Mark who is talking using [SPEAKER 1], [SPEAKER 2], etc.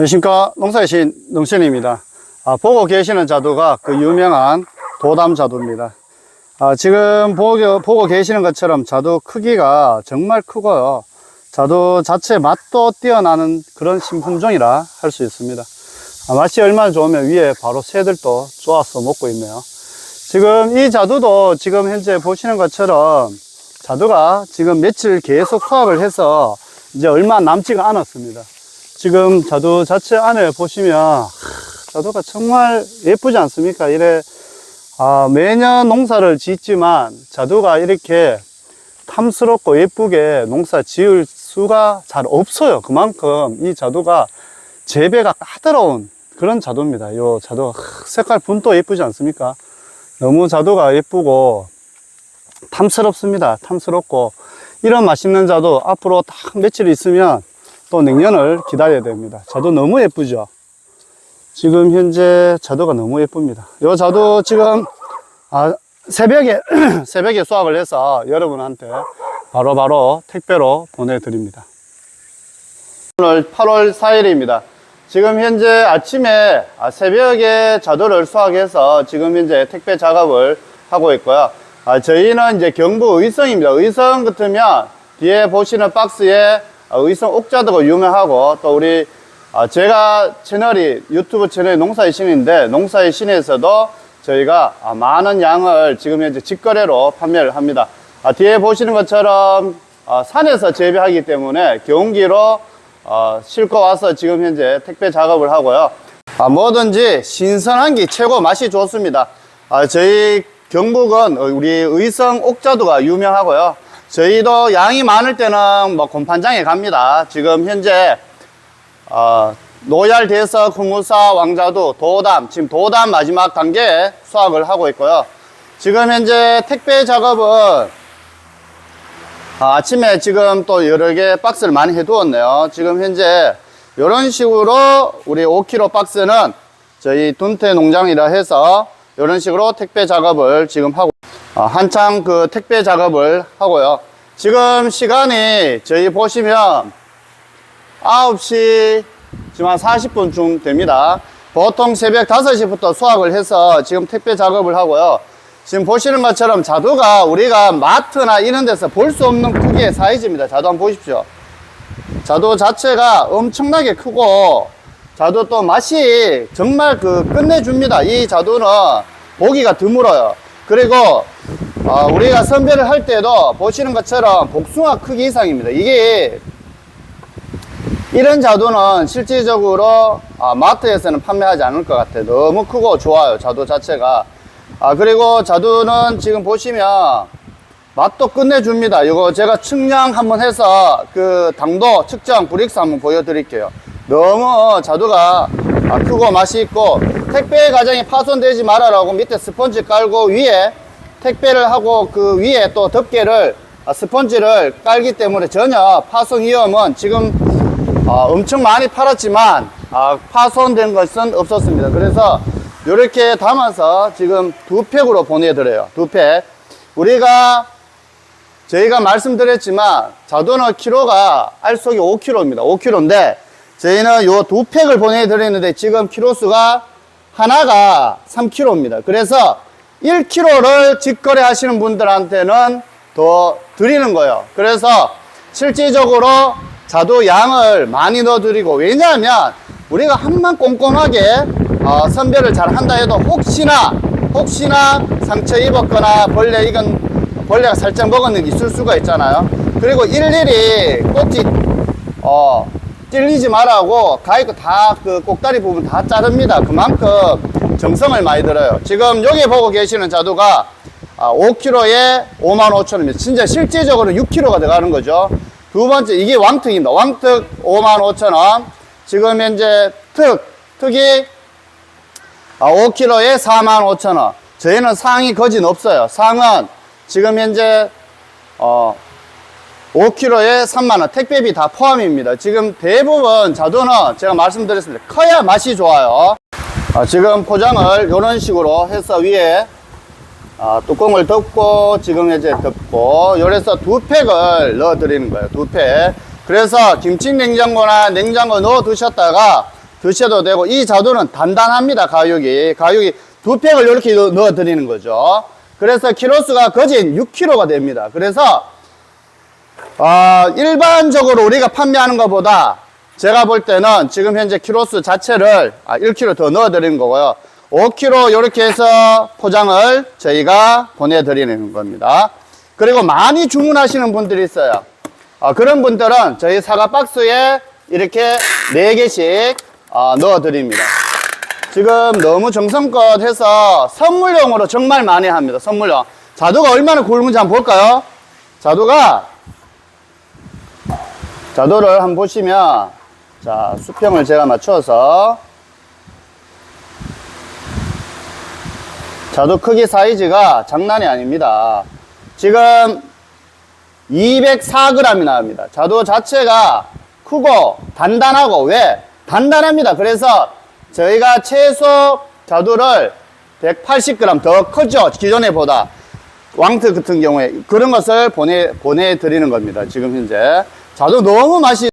[SPEAKER 1] 안녕하십니까. 농사의 신 농신입니다. 아, 보고 계시는 자두가 그 유명한 도담 자두입니다. 아, 지금 보고, 보고 계시는 것처럼 자두 크기가 정말 크고요. 자두 자체 맛도 뛰어나는 그런 신품종이라 할 수 있습니다. 아, 맛이 얼마나 좋으면 위에 바로 새들도 좋아서 먹고 있네요. 지금 이 자두도 지금 현재 보시는 것처럼 자두가 지금 며칠 계속 수확을 해서 이제 얼마 남지가 않았습니다 지금 자두 자체 안에 보시면 하, 자두가 정말 예쁘지 않습니까? 이래 아, 매년 농사를 짓지만 자두가 이렇게 탐스럽고 예쁘게 농사 지을 수가 잘 없어요. 그만큼 이 자두가 재배가 까다로운 그런 자두입니다. 요 자두 하, 색깔 분도 예쁘지 않습니까? 너무 자두가 예쁘고 탐스럽습니다. 탐스럽고 이런 맛있는 자두 앞으로 딱 며칠 있으면 또 냉년을 기다려야 됩니다. 자두 너무 예쁘죠? 지금 현재 자두가 너무 예쁩니다. 요 자두 지금 아, 새벽에 새벽에 수확을 해서 여러분한테 바로바로 바로 택배로 보내드립니다. 오늘 8월 4일입니다. 지금 현재 아침에 아, 새벽에 자두를 수확해서 지금 현재 택배 작업을 하고 있고요. 아, 저희는 이제 경부 의성입니다. 의성 같으면 뒤에 보시는 박스에 아, 의성 옥자두가 유명하고 또 우리 아, 제가 채널이 유튜브 채널이 농사의 신인데 농사의 신에서도 저희가 아, 많은 양을 지금 현재 직거래로 판매를 합니다. 아, 뒤에 보시는 것처럼 아, 산에서 재배하기 때문에 경운기로 어, 싣고 와서 지금 현재 택배 작업을 하고요. 아, 뭐든지 신선한 게 최고 맛이 좋습니다. 아, 저희 경북은 우리 의성 옥자두가 유명하고요. 저희도 양이 많을 때는 뭐 곰판장에 갑니다. 지금 현재 어, 노얄 대서 구무사 왕자두 도담 지금 도담 마지막 단계 수확을 하고 있고요. 지금 현재 택배 작업은 아, 아침에 지금 또 여러 개 박스를 많이 해두었네요. 지금 현재 이런 식으로 우리 5kg 박스는 저희 둔태 농장이라 해서 이런 식으로 택배 작업을 지금 하고 아, 한창 그 택배 작업을 하고요. 지금 시간이 저희 보시면 9시 지금 한 40분쯤 됩니다. 보통 새벽 5시부터 수확을 해서 지금 택배 작업을 하고요. 지금 보시는 것처럼 자두가 우리가 마트나 이런 데서 볼 수 없는 크기의 사이즈입니다. 자두 한번 보십시오. 자두 자체가 엄청나게 크고 자두 또 맛이 정말 그 끝내줍니다. 이 자두는 보기가 드물어요. 그리고 어, 우리가 선별을 할 때도 보시는 것처럼 복숭아 크기 이상입니다. 이게 이런 자두는 실질적으로 아, 마트에서는 판매하지 않을 것 같아요. 너무 크고 좋아요. 자두 자체가. 아, 그리고 자두는 지금 보시면 맛도 끝내줍니다. 이거 제가 측량 한번 해서 그 당도 측정 브릭스 한번 보여드릴게요. 너무 자두가 아, 크고 맛이 있고 택배 과정이 파손되지 말아라고 밑에 스펀지 깔고 위에 택배를 하고 그 위에 또 덮개를 아, 스펀지를 깔기 때문에 전혀 파손 위험은 지금 어, 엄청 많이 팔았지만 아, 파손된 것은 없었습니다. 그래서 이렇게 담아서 지금 두 팩으로 보내드려요. 두 팩. 우리가 저희가 말씀드렸지만 자두는 키로가 알속이 5kg입니다. 5kg인데 저희는 요 두 팩을 보내드리는데 지금 키로 수가 하나가 3kg입니다. 그래서 1kg를 직거래 하시는 분들한테는 더 드리는 거예요. 그래서 실질적으로 자두 양을 많이 넣어드리고 왜냐하면 우리가 한만 꼼꼼하게 어, 선별을 잘 한다 해도 혹시나 혹시나 상처 입었거나 벌레 익은 벌레가 살짝 먹었는 게 있을 수가 있잖아요. 그리고 일일이 꼭지 어, 찔리지 말라고 가위고 다그 꼭다리 부분 다 자릅니다. 그만큼 정성을 많이 들어요. 지금 여기 보고 계시는 자두가 아, 5kg에 5만 5천 원입니다. 진짜 실제적으로 6kg가 들어가는 거죠. 두 번째, 이게 왕특입니다. 왕특 5만 5천 원. 지금 현재 특, 특이 아, 5kg에 4만 5천 원. 저희는 상이 거진 없어요. 상은 지금 현재 어, 5kg에 3만원, 택배비 다 포함입니다. 지금 대부분 자두는 제가 말씀드렸습니다. 커야 맛이 좋아요. 아, 지금 포장을 이런 식으로 해서 위에 아, 뚜껑을 덮고 지금 이제 덮고 이래서 두 팩을 넣어 드리는 거예요. 두 팩. 그래서 김치 냉장고나 냉장고 넣어 두셨다가 드셔도 되고 이 자두는 단단합니다 가육이 가육이 두 팩을 이렇게 넣어 드리는 거죠 그래서 키로수가 거진 6kg가 됩니다 그래서 어, 일반적으로 우리가 판매하는 것보다 제가 볼 때는 지금 현재 키로수 자체를 아, 1kg 더 넣어 드리는 거고요. 5kg 이렇게 해서 포장을 저희가 보내드리는 겁니다. 그리고 많이 주문하시는 분들이 있어요. 어, 그런 분들은 저희 사과 박스에 이렇게 4개씩 어, 넣어 드립니다. 지금 너무 정성껏 해서 선물용으로 정말 많이 합니다 선물용. 자두가 얼마나 굵은지 한번 볼까요? 자두가 자두를 한번 보시면 자 수평을 제가 맞춰서 자두 크기 사이즈가 장난이 아닙니다. 지금 204g이 나옵니다. 자두 자체가 크고 단단하고 왜? 단단합니다. 그래서 저희가 최소 자두를 180g 더 크죠? 기존에 보다. 왕트 같은 경우에 그런 것을 보내 보내드리는 겁니다. 지금 현재 자두 너무 맛이